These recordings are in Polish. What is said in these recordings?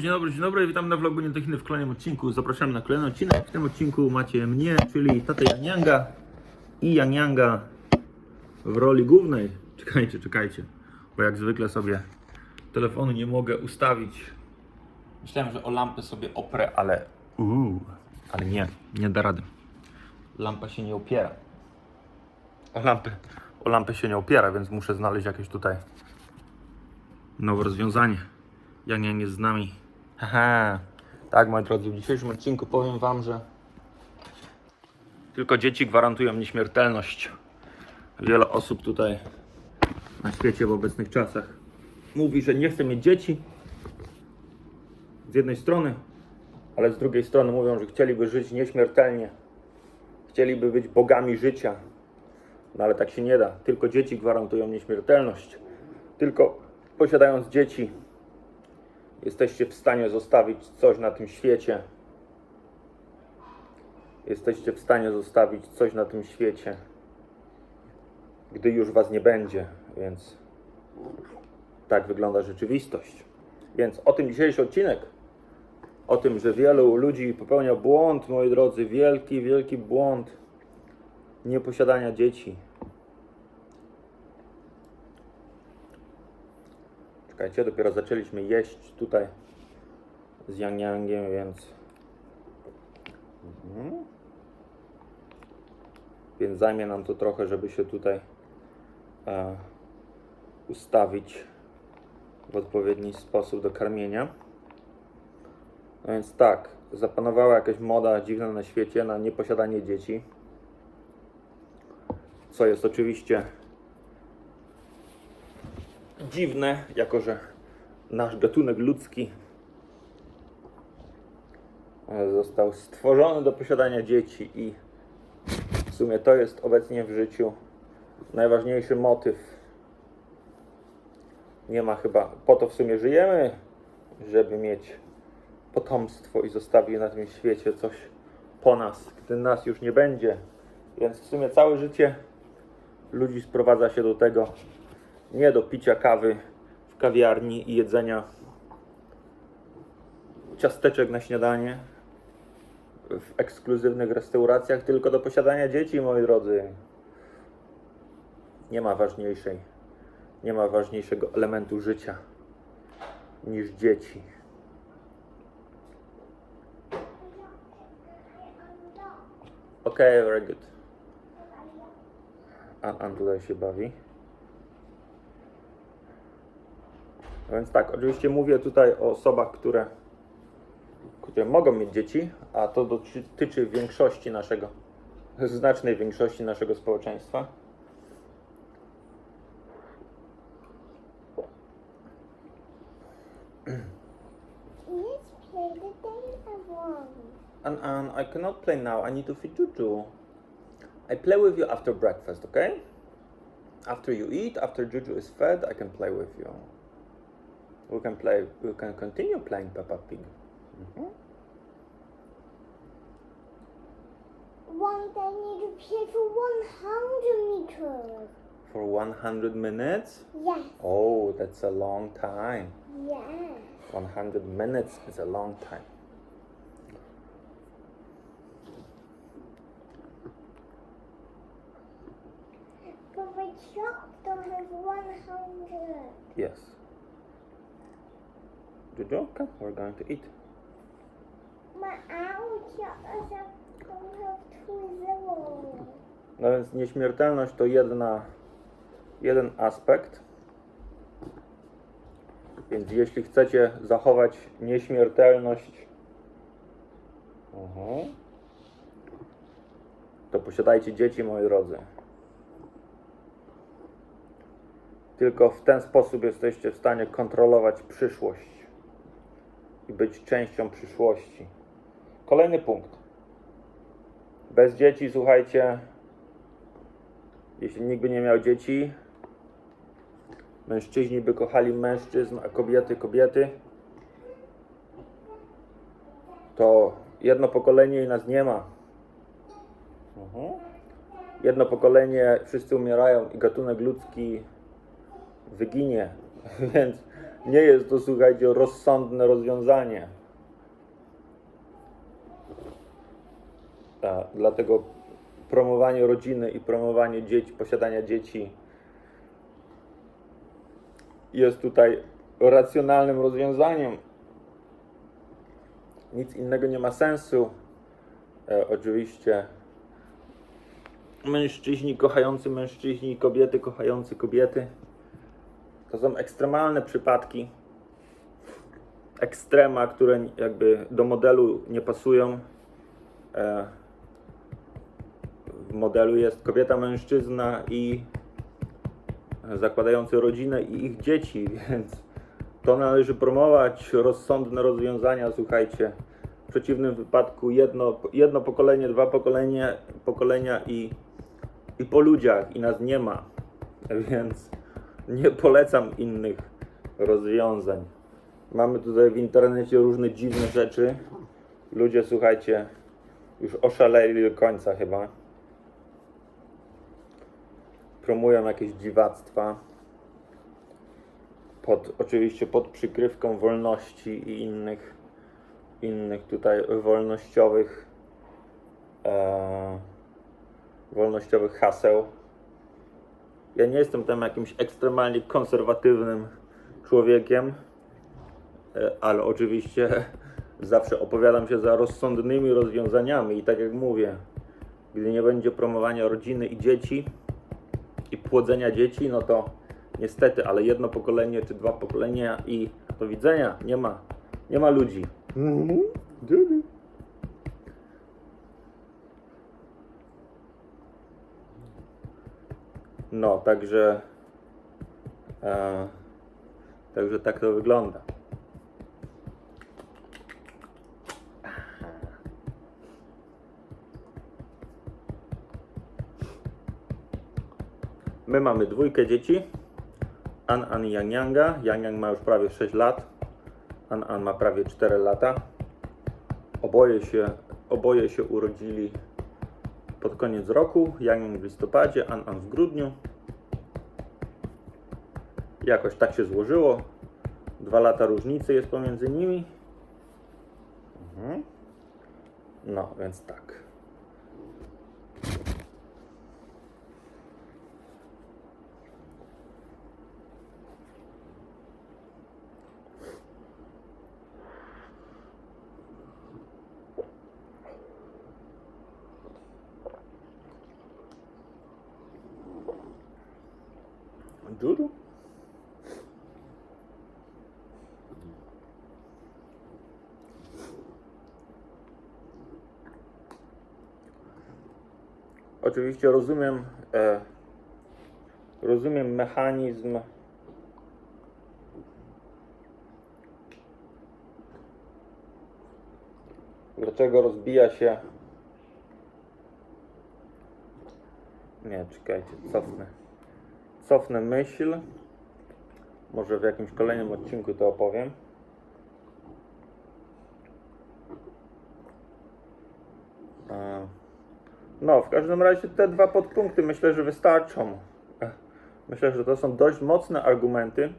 Dzień dobry, dzień dobry, witam na vlogu Nietechny w kolejnym odcinku. Zapraszam na kolejny odcinek. W tym odcinku macie mnie, czyli tatę Janianga i Janianga w roli głównej. Czekajcie, czekajcie, bo jak zwykle sobie telefonu nie mogę ustawić. Myślałem, że o lampę sobie oprę, ale uuu, ale nie, nie da rady. Lampa się nie opiera. O lampę, o lampę się nie opiera, więc muszę znaleźć jakieś tutaj nowe rozwiązanie. Janiang jest z nami. Haha. Tak, moi drodzy, w dzisiejszym odcinku powiem Wam, że tylko dzieci gwarantują nieśmiertelność. Wiele osób tutaj na świecie w obecnych czasach mówi, że nie chce mieć dzieci. Z jednej strony, ale z drugiej strony mówią, że chcieliby żyć nieśmiertelnie. Chcieliby być bogami życia. No ale tak się nie da. Tylko dzieci gwarantują nieśmiertelność. Tylko posiadając dzieci, jesteście w stanie zostawić coś na tym świecie. Jesteście w stanie zostawić coś na tym świecie, gdy już was nie będzie, więc tak wygląda rzeczywistość. Więc o tym dzisiejszy odcinek. O tym, że wielu ludzi popełnia błąd, moi drodzy, wielki, wielki błąd nieposiadania dzieci. Czekajcie, dopiero zaczęliśmy jeść tutaj z Yang Yangiem, więc. Mhm. Więc zajmie nam to trochę, żeby się tutaj e, ustawić w odpowiedni sposób do karmienia. No więc tak, zapanowała jakaś moda dziwna na świecie na nieposiadanie dzieci. Co jest oczywiście dziwne, jako że nasz gatunek ludzki e, został stworzony do posiadania dzieci i w sumie to jest obecnie w życiu najważniejszy motyw. Nie ma chyba, po to w sumie żyjemy, żeby mieć potomstwo i zostawić na tym świecie coś po nas, gdy nas już nie będzie. Więc w sumie całe życie ludzi sprowadza się do tego, nie do picia kawy w kawiarni i jedzenia ciasteczek na śniadanie w ekskluzywnych restauracjach, tylko do posiadania dzieci, moi drodzy. Nie ma ważniejszej, nie ma ważniejszego elementu życia niż dzieci. Okej, very good. An, An tutaj się bawi. No więc tak, oczywiście mówię tutaj o osobach, które, które mogą mieć dzieci, a to dotyczy większości naszego, znacznej większości naszego społeczeństwa. Let's play the game I won. And, and I cannot play now, I need to feed Juju. I play with you after breakfast, okay? After you eat, after Juju is fed, I can play with you. We can play, we can continue playing Peppa Pig. Mhm. One day need to play for 100 meters. For 100 minutes? Yes, Oh, that's a long time. yes. 100 minutes is a long time. But my clock don't have 100. Yes. Jojo, come, we're going to eat. My. No więc nieśmiertelność to jedna, jeden aspekt. Więc jeśli chcecie zachować nieśmiertelność, Mhm. to posiadajcie dzieci, moi drodzy. Tylko w ten sposób jesteście w stanie kontrolować przyszłość i być częścią przyszłości. Kolejny punkt. Bez dzieci, słuchajcie, jeśli nikt by nie miał dzieci, mężczyźni by kochali mężczyzn, a kobiety kobiety, to jedno pokolenie i nas nie ma. Mhm. Jedno pokolenie, wszyscy umierają i gatunek ludzki wyginie. Więc nie jest to, słuchajcie, rozsądne rozwiązanie. Tak, dlatego promowanie rodziny i promowanie dzieci, posiadania dzieci jest tutaj racjonalnym rozwiązaniem. Nic innego nie ma sensu. E, oczywiście mężczyźni kochający mężczyźni, kobiety kochający kobiety. To są ekstremalne przypadki. Ekstrema, które jakby do modelu nie pasują. E, w modelu jest kobieta, mężczyzna i zakładający rodzinę i ich dzieci, więc to należy promować. Rozsądne rozwiązania, słuchajcie. W przeciwnym wypadku jedno, jedno pokolenie, dwa pokolenie, pokolenia i, i po ludziach i nas nie ma. Więc nie polecam innych rozwiązań. Mamy tutaj w internecie różne dziwne rzeczy. Ludzie, słuchajcie, już oszaleli do końca chyba. Promują jakieś dziwactwa. Pod, oczywiście pod przykrywką wolności i innych, innych tutaj wolnościowych, e, wolnościowych haseł. Ja nie jestem tam jakimś ekstremalnie konserwatywnym człowiekiem, e, ale oczywiście zawsze opowiadam się za rozsądnymi rozwiązaniami i tak jak mówię, gdy nie będzie promowania rodziny i dzieci i płodzenia dzieci, no to niestety, ale jedno pokolenie czy dwa pokolenia i do widzenia, nie ma, nie ma ludzi. No, także e, także tak to wygląda. My mamy dwójkę dzieci. An An i Yang Yanga. Yang Yang ma już prawie 6 lat. An An ma prawie 4 lata. Oboje się, oboje się urodzili pod koniec roku. Yang Yang w listopadzie, An An w grudniu. Jakoś tak się złożyło. Dwa lata różnicy jest pomiędzy nimi. Mhm. No, więc tak. Dudu? Oczywiście rozumiem, e, rozumiem mechanizm dlaczego rozbija się nie, czekajcie, cofnę cofnę myśl może w jakimś kolejnym odcinku to opowiem no, w każdym razie te dwa podpunkty myślę, że wystarczą. Myślę, że to są dość mocne argumenty.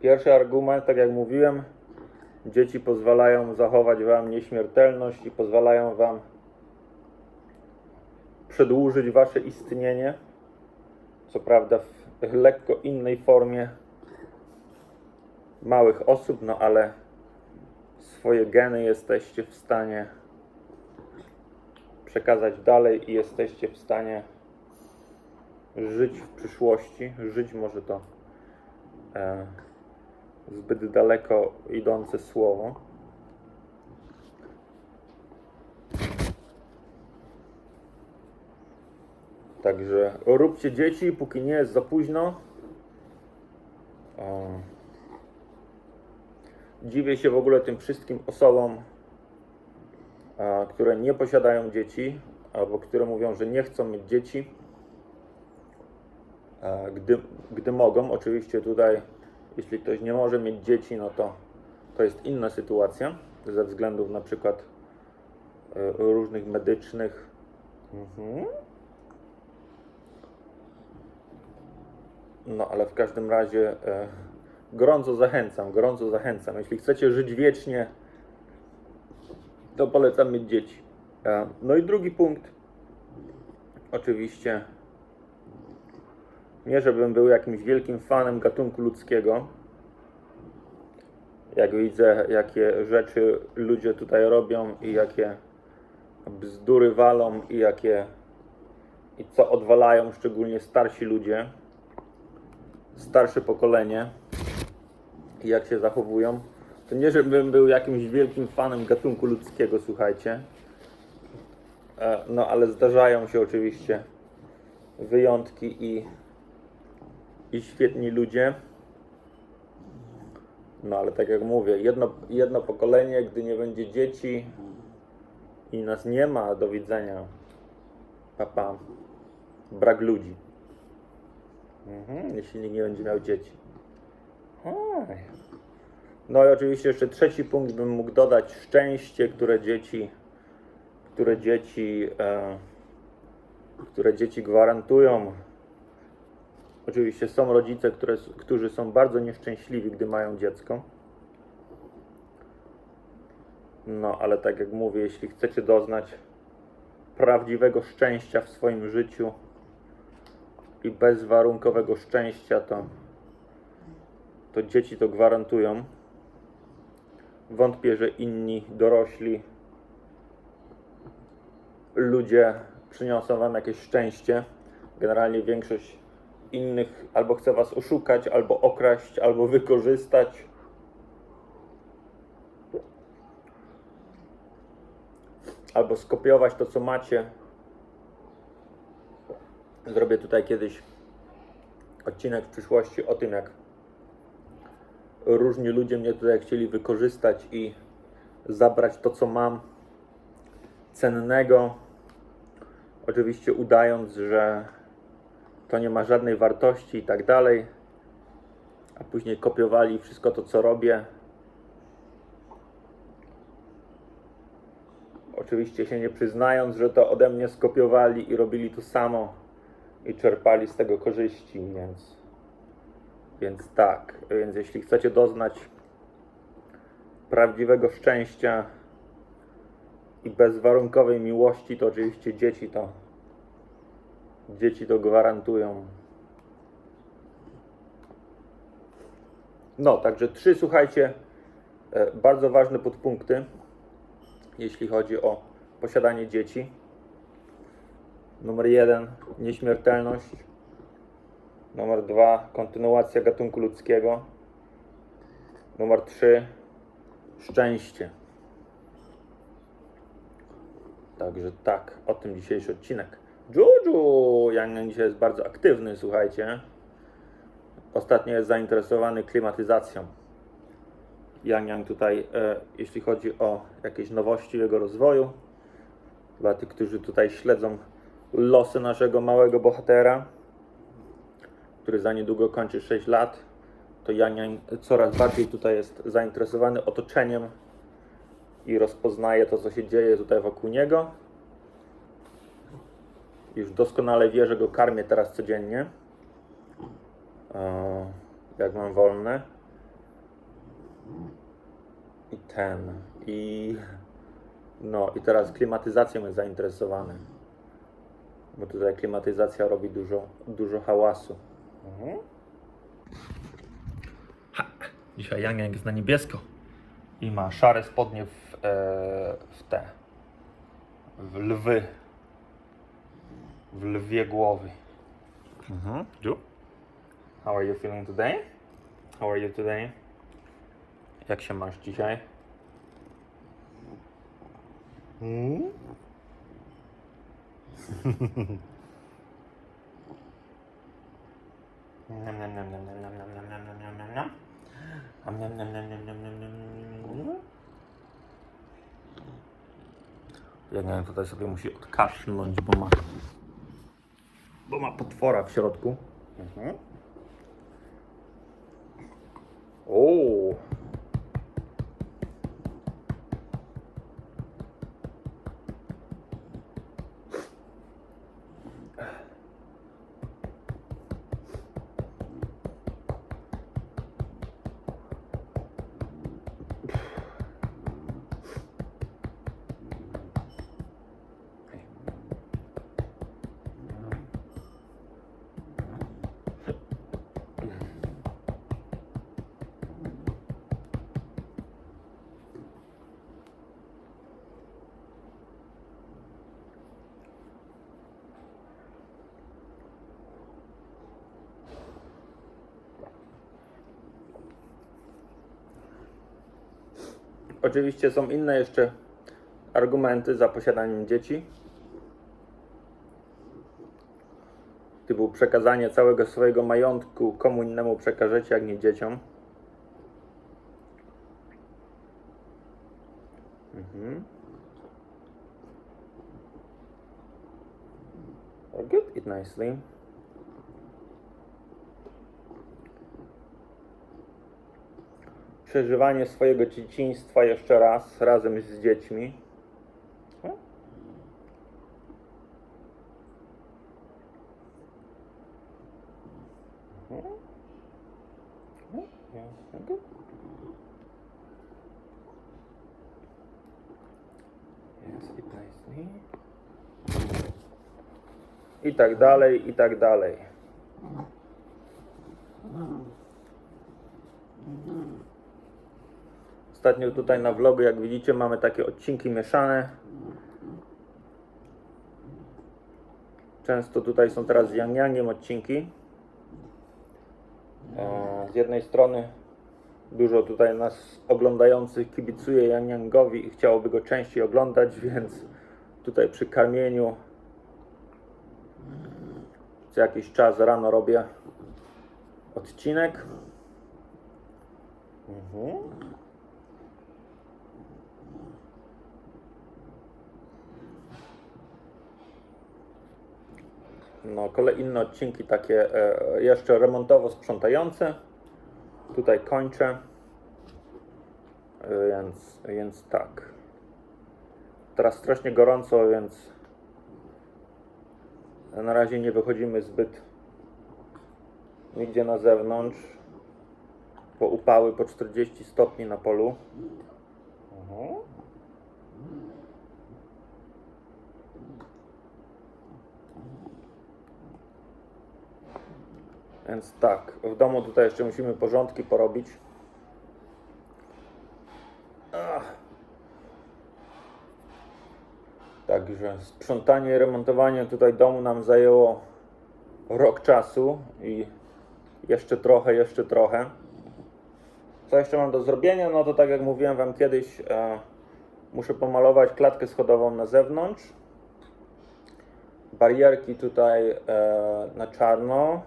Pierwszy argument, tak jak mówiłem, dzieci pozwalają zachować Wam nieśmiertelność i pozwalają Wam przedłużyć Wasze istnienie. Co prawda w lekko innej formie małych osób, no ale swoje geny jesteście w stanie przekazać dalej i jesteście w stanie żyć w przyszłości. Żyć może to e, zbyt daleko idące słowo. Także róbcie dzieci, póki nie jest za późno. Dziwię się w ogóle tym wszystkim osobom, które nie posiadają dzieci, albo które mówią, że nie chcą mieć dzieci, gdy, gdy mogą. Oczywiście tutaj, jeśli ktoś nie może mieć dzieci, no to to jest inna sytuacja, ze względów na przykład e, różnych medycznych. Mhm. No ale w każdym razie e, gorąco zachęcam, gorąco zachęcam. Jeśli chcecie żyć wiecznie, to polecam mieć dzieci. E, No i drugi punkt, oczywiście, nie żebym był jakimś wielkim fanem gatunku ludzkiego. Jak widzę, jakie rzeczy ludzie tutaj robią i jakie bzdury walą i jakie i co odwalają, szczególnie starsi ludzie, starsze pokolenie jak się zachowują, to nie żebym był jakimś wielkim fanem gatunku ludzkiego, słuchajcie. E, No ale zdarzają się oczywiście wyjątki i, i świetni ludzie. No ale tak jak mówię, jedno, jedno pokolenie, gdy nie będzie dzieci i nas nie ma, do widzenia. Papa. Brak ludzi. Mhm, jeśli nikt nie będzie miał dzieci. No i oczywiście jeszcze trzeci punkt bym mógł dodać szczęście, które dzieci, które dzieci, e, które dzieci gwarantują. Oczywiście są rodzice, które, którzy są bardzo nieszczęśliwi, gdy mają dziecko. No, ale tak jak mówię, jeśli chcecie doznać prawdziwego szczęścia w swoim życiu i bezwarunkowego szczęścia, to, to dzieci to gwarantują. Wątpię, że inni dorośli ludzie przyniosą wam jakieś szczęście. Generalnie większość innych albo chce was oszukać, albo okraść, albo wykorzystać. Albo skopiować to, co macie. Zrobię tutaj kiedyś odcinek w przyszłości o tym, jak różni ludzie mnie tutaj chcieli wykorzystać i zabrać to, co mam cennego. Oczywiście udając, że to nie ma żadnej wartości i tak dalej, a później kopiowali wszystko to, co robię. Oczywiście się nie przyznając, że to ode mnie skopiowali i robili to samo i czerpali z tego korzyści, więc, więc tak. Więc jeśli chcecie doznać prawdziwego szczęścia i bezwarunkowej miłości, to oczywiście dzieci to dzieci to gwarantują. No, także trzy, słuchajcie, e, bardzo ważne podpunkty, jeśli chodzi o posiadanie dzieci. Numer jeden, nieśmiertelność. Numer dwa, kontynuacja gatunku ludzkiego. Numer trzy, szczęście. Także tak, o tym dzisiejszy odcinek. Juju! Yang dzisiaj jest bardzo aktywny, słuchajcie. Ostatnio jest zainteresowany klimatyzacją. Yang Yang tutaj, e, jeśli chodzi o jakieś nowości jego rozwoju, dla tych, którzy tutaj śledzą losy naszego małego bohatera, który za niedługo kończy 6 lat, to Yang coraz bardziej tutaj jest zainteresowany otoczeniem i rozpoznaje to, co się dzieje tutaj wokół niego. Już doskonale wie, że go karmię teraz codziennie. E, jak mam wolne. I ten. I. No, i teraz klimatyzacją jest zainteresowany. Bo tutaj klimatyzacja robi dużo, dużo hałasu. Mhm. Ha. Dzisiaj Yang Yang jest na niebiesko. I ma szare spodnie w, e, w te. W lwy. W lwie głowy. Mhm. Ju? How are you feeling today? How are you today? Jak się masz dzisiaj? Hmm? Nam, nam, nam, nam, nam, nam, nam, nam, nam, nam, nam, nam, nam. Am, nam, nam, nam, nam, nam, nam, nam, nam, nam. Ja nie wiem, tutaj sobie musi odkaszlnąć, bo ma bo ma potwora w środku. Mhm. O. Oczywiście są inne jeszcze argumenty za posiadaniem dzieci. Typu przekazanie całego swojego majątku komu innemu przekażecie, jak nie dzieciom. Mhm. Good, eat nicely. Przeżywanie swojego dzieciństwa jeszcze raz, razem z dziećmi. I tak dalej, i tak dalej. Ostatnio tutaj na vlogu, jak widzicie, mamy takie odcinki mieszane. Często tutaj są teraz z Yang odcinki. E, Z jednej strony dużo tutaj nas oglądających kibicuje Yang i chciałoby go częściej oglądać, więc tutaj przy karmieniu co jakiś czas rano robię odcinek. Mhm. No, kolejne odcinki takie e, jeszcze remontowo sprzątające. Tutaj kończę. E, Więc, więc tak. Teraz strasznie gorąco, więc na razie nie wychodzimy zbyt nigdzie na zewnątrz. Bo upały po 40 stopni na polu. Mhm. Więc tak, w domu tutaj jeszcze musimy porządki porobić. Ach. Także sprzątanie remontowanie tutaj domu nam zajęło rok czasu i jeszcze trochę, jeszcze trochę. Co jeszcze mam do zrobienia? No to tak jak mówiłem Wam kiedyś, e, muszę pomalować klatkę schodową na zewnątrz. Barierki tutaj e, na czarno.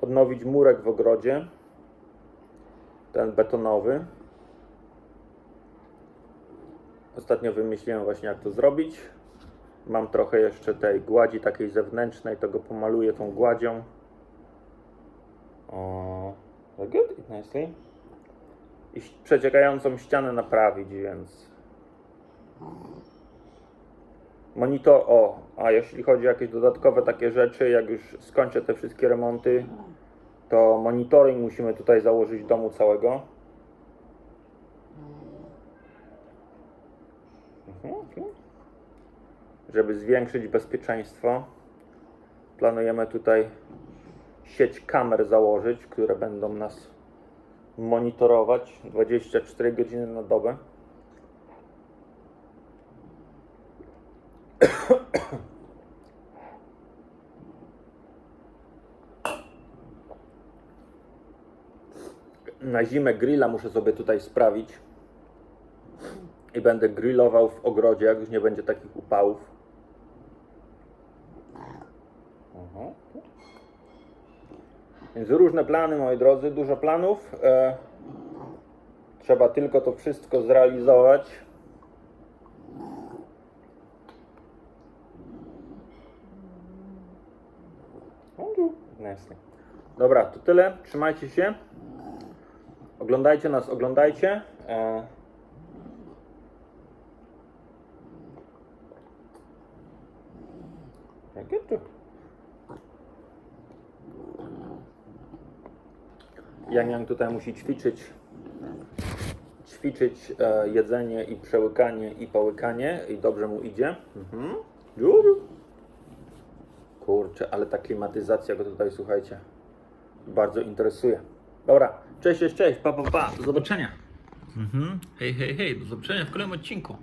Odnowić murek w ogrodzie. Ten betonowy. Ostatnio wymyśliłem właśnie jak to zrobić. Mam trochę jeszcze tej gładzi takiej zewnętrznej, to go pomaluję tą gładzią. O, very good, nicely. I przeciekającą ścianę naprawić, więc... Monitor, o, a jeśli chodzi o jakieś dodatkowe takie rzeczy, jak już skończę te wszystkie remonty, to monitoring musimy tutaj założyć domu całego. Mhm. Żeby zwiększyć bezpieczeństwo, planujemy tutaj sieć kamer założyć, które będą nas monitorować 24 godziny na dobę. Na zimę grilla muszę sobie tutaj sprawić i będę grillował w ogrodzie, jak już nie będzie takich upałów. Mhm. Więc różne plany, moi drodzy, dużo planów. E, trzeba tylko to wszystko zrealizować. Dobra, to tyle. Trzymajcie się. Oglądajcie nas, oglądajcie. E, Jakie tu? Yang tutaj musi ćwiczyć ćwiczyć e, jedzenie i przełykanie i połykanie i dobrze mu idzie. Mhm. Kurczę, ale ta klimatyzacja go tutaj, słuchajcie, bardzo interesuje. Dobra, cześć, cześć, cześć, pa, pa, pa, do zobaczenia. Mhm. Hej, hej, hej, do zobaczenia w kolejnym odcinku.